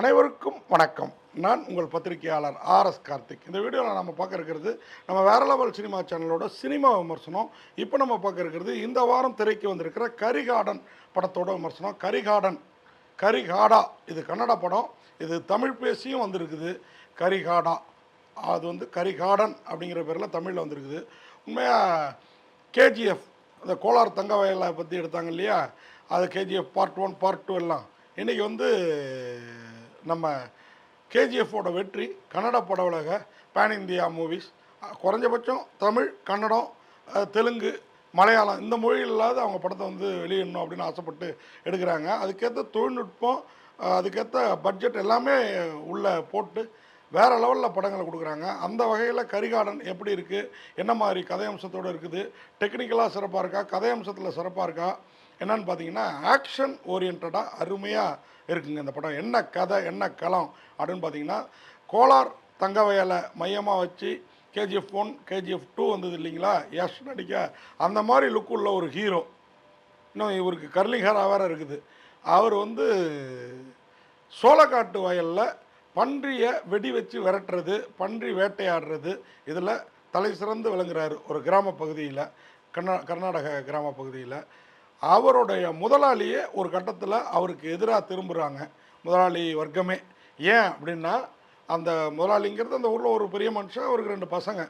அனைவருக்கும் வணக்கம். நான் உங்கள் பத்திரிகையாளர் ஆர்எஸ் கார்த்திக். இந்த வீடியோவில் நம்ம பார்க்க இருக்கிறது நம்ம வேற லெவல் சினிமா சேனலோட சினிமா விமர்சனம். இப்போ நம்ம பார்க்க இருக்கிறது இந்த வாரம் திரைக்கு வந்திருக்கிற கரிகார்டன் படத்தோட விமர்சனம். கரிகார்டன் கரிகாடா. இது கன்னட படம். இது தமிழ் பேசியும் வந்திருக்குது. கரிகாடா. அது வந்து கரிகார்டன் அப்படிங்கிற பேரில் தமிழில் வந்திருக்குது. உண்மையாக கேஜிஎஃப் அந்த கோலார் தங்க வயலை பற்றி எடுத்தாங்க இல்லையா? அது KGF part one part two எல்லாம். இன்றைக்கி வந்து நம்ம கேஜிஎஃப்போட வெற்றி கன்னட பட உலக பேன் இந்தியா மூவிஸ் குறைஞ்சபட்சம் தமிழ் கன்னடம் தெலுங்கு மலையாளம் இந்த மொழியில் இல்லாத அவங்க படத்தை வந்து வெளியிடணும் அப்படின்னு ஆசைப்பட்டு எடுக்கிறாங்க. அதுக்கேற்ற தொழில்நுட்பம் அதுக்கேற்ற பட்ஜெட் எல்லாமே உள்ளே போட்டு வேறு லெவலில் படங்களை கொடுக்குறாங்க. அந்த வகையில் கரிகார்டன் எப்படி இருக்குது என்ன மாதிரி கதை அம்சத்தோடு இருக்குது? டெக்னிக்கலாக சிறப்பாக இருக்கா? கதை அம்சத்தில் சிறப்பாக இருக்கா? என்னன்னு பார்த்தீங்கன்னா ஆக்ஷன் ஓரியன்டாக அருமையாக இருக்குங்க இந்த படம். என்ன கதை என்ன களம் அப்படின்னு பார்த்தீங்கன்னா கோலார் தங்க வயலை மையமாக வச்சு கேஜிஎஃப் ஒன் கேஜிஎஃப் டூ வந்தது இல்லைங்களா? யஷ் நடிக்க. அந்த மாதிரி லுக் உள்ள ஒரு ஹீரோ இன்னும் இவருக்கு கர்லிங் ஹேராக வேறு இருக்குது. அவர் வந்து சோளக்காட்டு வயலில் பன்றியை வெடி வச்சு விரட்டுறது பன்றி வேட்டையாடுறது இதில் தலை சிறந்து விளங்குறாரு ஒரு கிராம பகுதியில் கர்நா கர்நாடக கிராம பகுதியில். அவருடைய முதலாளியே ஒரு கட்டத்தில் அவருக்கு எதிராக திரும்புகிறாங்க முதலாளி வர்க்கமே. ஏன் அப்படின்னா அந்த முதலாளிங்கிறது அந்த ஊரில் ஒரு பெரிய மனுஷன் அவருக்கு ரெண்டு பசங்க.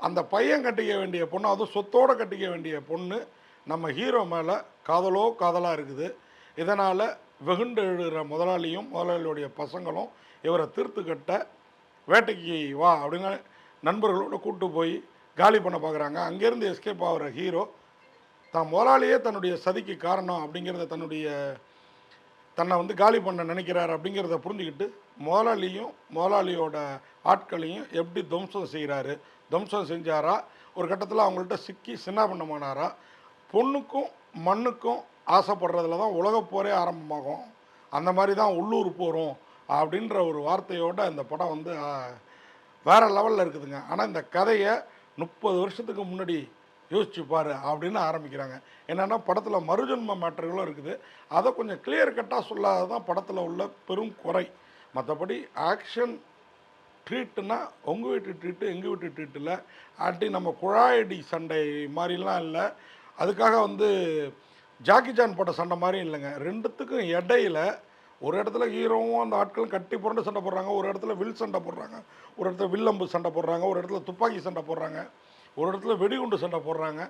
அந்த பையன் கட்டிக்க வேண்டிய பொண்ணு அதுவும் சொத்தோடு கட்டிக்க வேண்டிய பொண்ணு நம்ம ஹீரோ மேலே காதலோ காதலாக இருக்குது. இதனால் வெகுண்டு எழுகிற முதலாளியும் முதலாளியுடைய பசங்களும் இவரை தீர்த்து கட்ட வேட்டைக்கு வா அப்படிங்கிற நண்பர்களோட கூப்பிட்டு போய் காலி பண்ண பார்க்குறாங்க அங்கேருந்து எஸ்கேப் ஆகிற ஹீரோ தான் முதலாளியே தன்னுடைய சதிக்கு காரணம் அப்படிங்கிறத தன்னுடைய தன்னை வந்து காலி பண்ண நினைக்கிறார் அப்படிங்கிறத புரிஞ்சுக்கிட்டு முதலாளியும் முதலாளியோட ஆட்களையும் எப்படி துவம்சம் செய்கிறாரு துவம்சம் செஞ்சாரா ஒரு கட்டத்தில் அவங்கள்ட்ட சிக்கி சின்னாபின்னமானாரா பொண்ணுக்கும் மண்ணுக்கும் ஆசைப்படுறதுல தான் உலகப்போரே ஆரம்பமாகும். அந்த மாதிரி தான் உள்ளூர் போகிறோம் அப்படின்ற ஒரு வார்த்தையோட இந்த படம் வந்து வேறு வேற லெவலில் இருக்குதுங்க. ஆனால் இந்த கதையை முப்பது வருஷத்துக்கு முன்னாடி யோசிச்சு பாரு அப்படின்னு ஆரம்பிக்கிறாங்க. என்னென்னா படத்தில் மறுஜன்ம மேட்டர்களும் இருக்குது. அதை கொஞ்சம் கிளியர் கட்டாக சொல்லாத தான் படத்தில் உள்ள பெரும் குறை. மற்றபடி ஆக்ஷன் ட்ரீட்டுனா உங்கள் வீட்டு ட்ரீட்டு எங்கள் வீட்டு ட்ரீட்டில் ஆட்டி நம்ம குழாயடி சண்டை மாதிரிலாம் இல்லை. அதுக்காக வந்து ஜாக்கி ஜான் போட்ட சண்டை மாதிரி இல்லைங்க. ரெண்டுத்துக்கும் இடையில ஒரு இடத்துல ஹீரோவும் அந்த ஆட்களும் கட்டி புரண்டு சண்டை போடுறாங்க. ஒரு இடத்துல வில் சண்டை போடுறாங்க. ஒரு இடத்துல வில்லம்பு சண்டை போடுறாங்க. ஒரு இடத்துல துப்பாக்கி சண்டை போடுறாங்க. ஒரு இடத்துல வெடிகுண்டு சண்டை போடுறாங்க.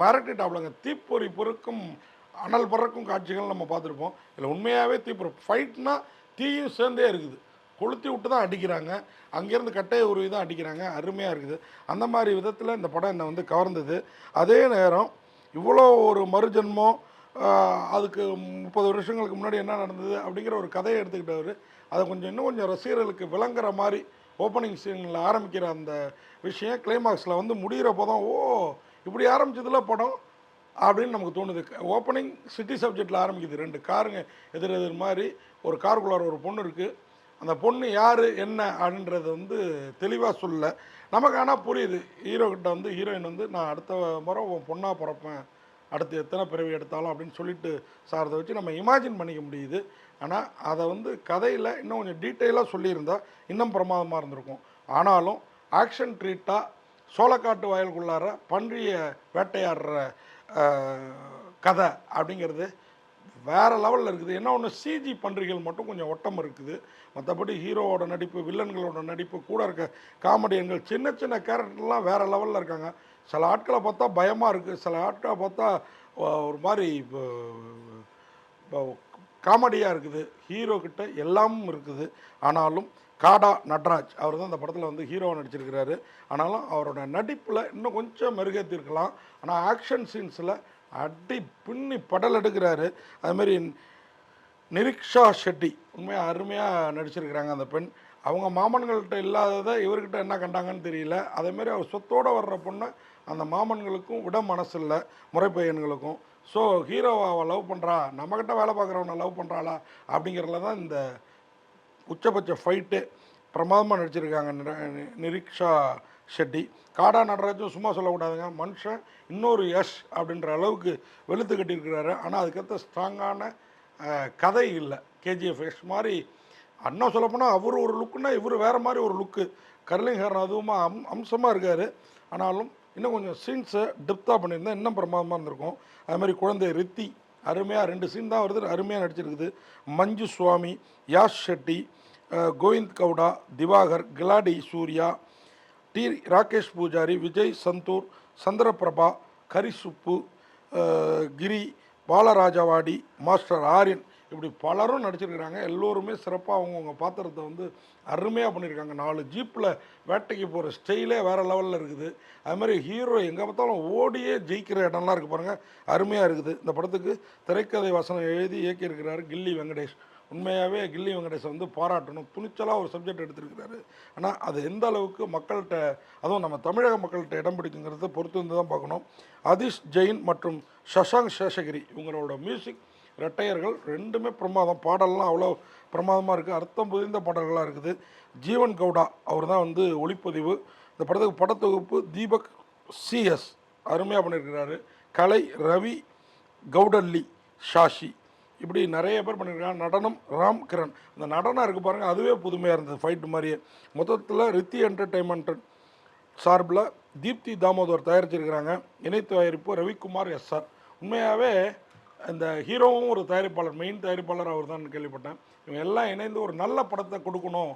மிரட்டிட்டாப்லங்க தீப்பொறி பொறுக்கும் அனல் பறக்கும் காட்சிகள் நம்ம பார்த்துருப்போம். இதில் உண்மையாகவே தீப்பொறி ஃபைட்னா தீயும் சேர்ந்தே இருக்குது. கொளுத்தி விட்டு தான் அடிக்கிறாங்க. அங்கேருந்து கட்டையை உருவி தான் அடிக்கிறாங்க. அருமையாக இருக்குது. அந்த மாதிரி விதத்தில் இந்த படம் என்னை வந்து கவர்ந்தது. அதே நேரம் இவ்வளோ ஒரு மறுஜன்மம் அதுக்கு முப்பது வருஷங்களுக்கு முன்னாடி என்ன நடந்தது அப்படிங்கிற ஒரு கதையை எடுத்துக்கிட்டவர். அதை கொஞ்சம் இன்னும் கொஞ்சம் ரசிகர்களுக்கு விளங்குற மாதிரி ஓப்பனிங் சீனில் ஆரம்பிக்கிற அந்த விஷயம் கிளைமாக்ஸில் வந்து முடிகிறப்போ தான் ஓ இப்படி ஆரம்பிச்சதுல படம் அப்படின்னு நமக்கு தோணுது. ஓப்பனிங் சிட்டி சப்ஜெக்டில் ஆரம்பிக்குது. ரெண்டு காருங்க எதிர் எதிர் மாதிரி ஒரு காருக்குள்ளார ஒரு பொண்ணு இருக்குது அந்த பொண்ணு யார் என்ன அப்படின்றது வந்து தெளிவாக சொல்லலை. நமக்கு ஆனால் புரியுது. ஹீரோ கிட்ட வந்து ஹீரோயின் வந்து நான் அடுத்த முறை உன் பொண்ணாக பிறப்பேன். அடுத்து எத்தனை பிறவி எடுத்தாலும் அப்படின்னு சொல்லிட்டு சாரதை வச்சு நம்ம இமேஜின் பண்ணிக்க முடியுது. ஆனால் அதை வந்து கதையில் இன்னும் கொஞ்சம் டீட்டெயிலாக சொல்லியிருந்தால் இன்னும் பிரமாதமாக இருந்திருக்கும். ஆனாலும் ஆக்ஷன் ட்ரீட்டாக சோளக்காட்டு வயலுக்குள்ளார பன்றியை வேட்டையாடுற கதை அப்படிங்கிறது வேற லெவலில் இருக்குது. என்ன ஒன்று சிஜி பன்றிகள் மட்டும் கொஞ்சம் ஒட்டம் இருக்குது. மற்றபடி ஹீரோவோட நடிப்பு வில்லன்களோட நடிப்பு கூட இருக்க காமெடியன்கள் சின்ன சின்ன கேரக்டர்லாம் வேறு லெவலில் இருக்காங்க. சில ஆட்களை பார்த்தா பயமாக இருக்குது சில ஆட்களை பார்த்தா ஒரு மாதிரி காமெடியாக இருக்குது. ஹீரோ கிட்ட எல்லாமும் இருக்குது. ஆனாலும் காடா நட்ராஜ் அவர் தான் அந்த படத்தில் வந்து ஹீரோவாக நடிச்சிருக்கிறாரு. ஆனாலும் அவரோட நடிப்பில் இன்னும் கொஞ்சம் மெருகேற்றிருக்கலாம் ஆனால் ஆக்ஷன் சீன்ஸில் அடி பின்னி படல் எடுக்கிறாரு. அதுமாரி நிரிக்ஷா ஷெட்டி உண்மையாக அருமையாக நடிச்சிருக்கிறாங்க அந்த பெண். அவங்க மாமன்கள்கிட்ட இல்லாததை இவர்கிட்ட என்ன கண்டாங்கன்னு தெரியல. அதேமாரி அவர் சொத்தோடு வர்ற பொண்ணை அந்த மாமன்களுக்கும் விட மனசு இல்லை முறைப்பையன்களுக்கும். ஸோ ஹீரோவை அவள் லவ் பண்ணுறா நம்மக்கிட்ட வேலை பார்க்குறவனை லவ் பண்ணுறாளா அப்படிங்கிறதுல தான் இந்த உச்சபட்ச ஃபைட்டு பிரமாதமாக நடிச்சிருக்காங்க நிரீக்ஷா நிரிக்ஷா ஷெட்டி. காடா நடராஜும் சும்மா சொல்லக்கூடாதுங்க மனுஷன் இன்னொரு யஷ் அப்படின்ற அளவுக்கு வெளுத்து கட்டியிருக்கிறாரு. ஆனால் அதுக்கேற்ற ஸ்ட்ராங்கான கதை இல்லை. கேஜிஎஃப் யஷ் மாதிரி அண்ணா சொல்லப்போனால் அவர் ஒரு லுக்குன்னா இவர் வேறு மாதிரி ஒரு லுக்கு. கர்லிங் ஹேர் அதுவுமா அம் அம்சமாக இருக்கார். ஆனாலும் இன்னும் கொஞ்சம் சீன்ஸை டெப்த்தாக பண்ணியிருந்தா இன்னும் பிரமாதமாக இருந்திருக்கும். அது மாதிரி குழந்தை ரித்தி அருமையாக ரெண்டு சீன் தான் வருது. அருமையாக நடிச்சிருக்குது. மஞ்சு சுவாமி யாஷ் ஷெட்டி கோவிந்த் கவுடா திவாகர் கிலாடி சூர்யா டி ராகேஷ் பூஜாரி விஜய் சந்தூர் சந்திரபிரபா கரிசுப்பு கிரி பாலராஜவாடி மாஸ்டர் ஆரியன் இப்படி பலரும் நடிச்சிருக்கிறாங்க. எல்லோருமே சிறப்பாக அவங்கவுங்க பாத்திரத்தை வந்து அருமையாக பண்ணியிருக்காங்க நாலு ஜீப்பில் வேட்டைக்கு போகிற ஸ்டைலே வேறு லெவலில் இருக்குது. அது மாதிரி ஹீரோ எங்கே பார்த்தாலும் ஓடியே ஜெயிக்கிற இடம்லாம் இருக்குது பாருங்கள் அருமையாக இருக்குது. இந்த படத்துக்கு திரைக்கதை வசனம் எழுதி இயக்கியிருக்கிறார் கில்லி வெங்கடேஷ். உண்மையாகவே கில்லி வெங்கடேஷை வந்து பாராட்டணும். துணிச்சலாக ஒரு சப்ஜெக்ட் எடுத்திருக்கிறாரு. ஆனால் அது எந்த அளவுக்கு மக்கள்கிட்ட அதுவும் நம்ம தமிழக மக்கள்கிட்ட இடம் பிடிக்குங்கிறத பொறுத்து வந்து தான் பார்க்கணும். அதிஷ் ஜெயின் மற்றும் சஷாங்க் சேஷகிரி இவங்களோட மியூசிக் ரெட்டையர்கள் ரெண்டுமே பிரமாதம். பாடல்லாம் அவ்வளோ பிரமாதமாக இருக்குது அர்த்தம் புதிந்த பாடல்களாக இருக்குது. ஜீவன் கவுடா அவர் தான் வந்து ஒளிப்பதிவு. இந்த படத்துக்கு படத்தொகுப்பு தீபக் சிஎஸ் அருமையாக பண்ணியிருக்கிறாரு. கலை ரவி கவுடல்லி ஷாஷி. இப்படி நிறைய பேர் பண்ணியிருக்காங்க. நடனம் ராம் கிரண். அந்த நடனம் இருக்குது பாருங்கள் அதுவே புதுமையாக இருந்தது. ஃபைட்டு மாதிரியே. மொத்தத்தில் ரித்தி என்டர்டெயின்மெண்ட் சார்பில் தீப்தி தாமோதர் தயாரிச்சிருக்கிறாங்க. இணை தயாரிப்பு ரவிக்குமார் எஸ்ஆர் உண்மையாகவே இந்த ஹீரோவும் ஒரு தயாரிப்பாளர் மெயின் தயாரிப்பாளர் அவர் தான் கேள்விப்பட்டேன். இவங்க எல்லாம் இணைந்து ஒரு நல்ல படத்தை கொடுக்கணும்.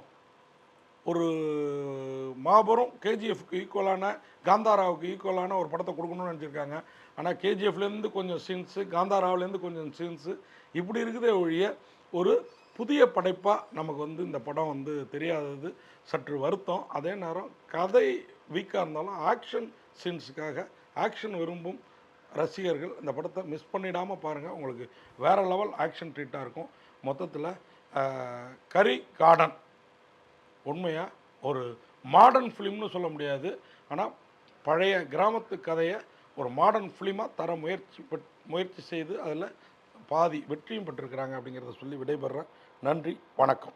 ஒரு மாபெரும் கேஜிஎஃப்க்கு ஈக்குவலான காந்தாராவுக்கு ஈக்குவலான ஒரு படத்தை கொடுக்கணும்னு நினச்சிருக்காங்க. ஆனால் கேஜிஎஃப்லேருந்து கொஞ்சம் சீன்ஸு காந்தாராவிலேருந்து கொஞ்சம் சீன்ஸு இப்படி இருக்குதே ஒழிய ஒரு புதிய படைப்பாக நமக்கு வந்து இந்த படம் வந்து தெரியாதது சற்று வருத்தம். அதே நேரம் கதை வீக்காக இருந்தாலும் ஆக்ஷன் சீன்ஸுக்காக ஆக்ஷன் விரும்பும் ரசிகர்கள் இந்த படத்தை மிஸ் பண்ணிடாமல் பாருங்கள் உங்களுக்கு வேறு லெவல் ஆக்ஷன் ட்ரீட்டாக இருக்கும். மொத்தத்தில் கரி கார்டன். உண்மையாக ஒரு மாடர்ன் ஃபிலிம்னு சொல்ல முடியாது. ஆனால் பழைய கிராமத்து கதையை ஒரு மாடர்ன் ஃபிலிமாக தர முயற்சி முயற்சி செய்து அதில் பாதி வெற்றியும் பெற்றிருக்கிறாங்க அப்படிங்கிறத சொல்லி விடைபெறேன் நன்றி வணக்கம்.